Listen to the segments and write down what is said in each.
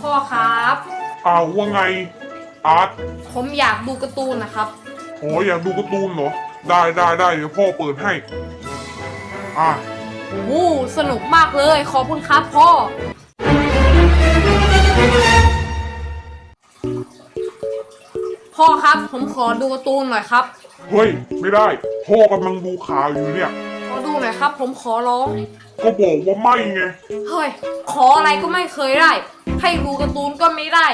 พ่อครับอ้าวว่าไง อาร์ตผมอยากดูการ์ตูนนะครับโหอยากดูการ์ตูนเหรอ ได้ได้ได้เดี๋ยวพ่อเปิดให้ อะวู้สนุกมากเลย ขอบคุณครับพ่อ พ่อครับผมขอดูการ์ตูนหน่อยครับ เฮ้ย ไม่ได้ พ่อกำลังดูข่าวอยู่เนี่ยขอดู หน่อยครับ ผมขอร้อง ก็บอกว่าไม่ไง เฮ้ย ขออะไรก็ไม่เคยได้ ให้ดูการ์ตูนก็ไม่ได้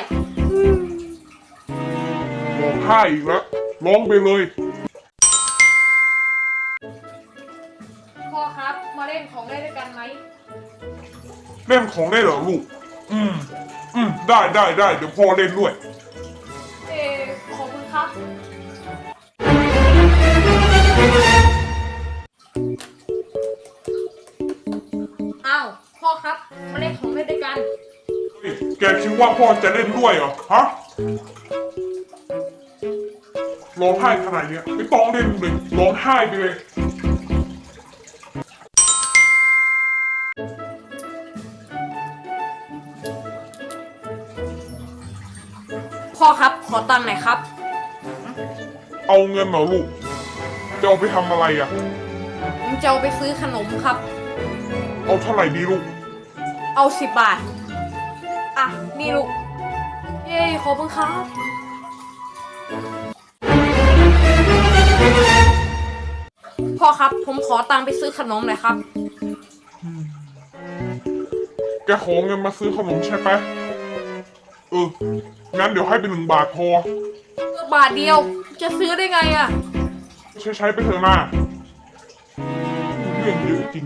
บอกให้อีกแล้วร้องไปเลย พ่อครับ มาเล่นของเล่นด้วยกันไหม เล่นของได้เหรอลูก อืม อืม ได้ได้ได้เดี๋ยวพ่อเล่นด้วย เออขอบคุณครับ ครับ มาเล่นของเล่นด้วยกันเฮ้ยแกคิดว่าพ่อจะเล่นด้วยเหรอ ฮะร้องไห้ขนาดเนี้ยไม่ต้องเล่นเลยร้องไห้ไปเลย พ่อครับขอตังค์หน่อยครับ เอาเงินเหรอลูก จะเอาไปทำอะไรอะ ผมจะเอาไปซื้อขนมครับ เอาเท่าไหร่ดีลูก เอาสิบบาท อะ นี่ลูก เย้ ขอบคุณครับ พ่อครับ ผมขอตังค์ไปซื้อขนมหน่อยครับ แกขอเงินมาซื้อขนมใช่ไหมเออ งั้นเดี๋ยวให้เป็นหนึ่งบาทพอ บาทเดียว จะซื้อได้ไงอะใช้ใช้ไปเถอะนะเรื่องเยอะจริง